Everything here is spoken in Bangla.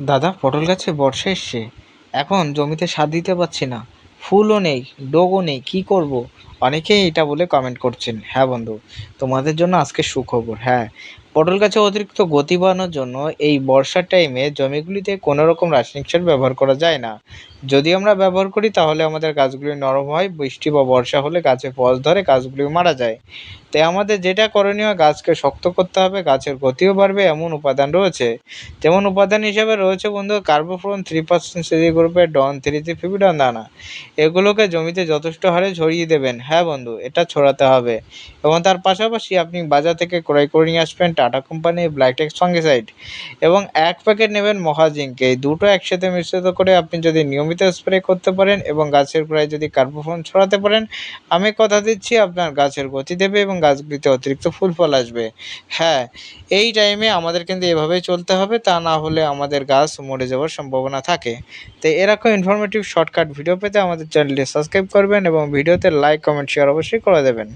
দাদা, পটল গাছে বর্ষা এসছে। এখন জমিতে সার দিতে পারছি না। ফুলও নেই, ডোগও নেই, কী করব? অনেকেই এটা বলে কমেন্ট করছেন হ্যাঁ বন্ধু, তোমাদের জন্য আজকে সুখবর হ্যাঁ। পটল গাছে অতিরিক্ত গতি বাড়ানোর জন্য এই বর্ষার টাইমে জমিগুলিতে কোনো রকম রাসায়নিক সার ব্যবহার করা যায় না। যদি আমরা ব্যবহার করি, তাহলে আমাদের গাছগুলি নরম হয়, বৃষ্টি বা বর্ষা হলে গাছে ফল ধরে গাছগুলি মারা যায়। তাই আমাদের যেটা করণীয়, গাছকে শক্ত করতে হবে, গাছের গতিও বাড়বে, এমন উপাদান রয়েছে। যেমন উপাদান হিসেবে রয়েছে বন্ধু কার্বোফ্লোন থ্রি পার্সেন্ট সিজি গ্রুপের ডন থ্রি থ্রি ফিফিডন দানা। এগুলোকে জমিতে যথেষ্ট হারে ছড়িয়ে দেবেন হ্যাঁ বন্ধু, এটা ছড়াতে হবে। এবং তার পাশাপাশি আপনি বাজার থেকে ক্রয় করে নিয়ে আসবেন টাটা কোম্পানির ব্ল্যাকটেক্স ফাঙ্গিসাইড এবং এক প্যাকেট নেবেন মহাজিঙ্ক। এই দুটো একসাথে মিশ্রিত করে আপনি যদি নিয়মিত স্প্রে করতে পারেন এবং গাছের গোড়ায় যদি কার্বোফোন ছড়াতে পারেন, আমি কথা দিচ্ছি আপনার গাছের গতি দেবে এবং গাছগুলিতে অতিরিক্ত ফুল ফল আসবে। হ্যাঁ এই টাইমে আমাদের কিন্তু এভাবেই চলতে হবে, তা না হলে আমাদের গাছ মরে যাওয়ার সম্ভাবনা থাকে। তো এরকম ইনফরমেটিভ শর্টকাট ভিডিও পেতে আমাদের চ্যানেলটি সাবস্ক্রাইব করবেন এবং ভিডিওতে লাইক কমেন্ট শেয়ার অবশ্যই করে দেবেন।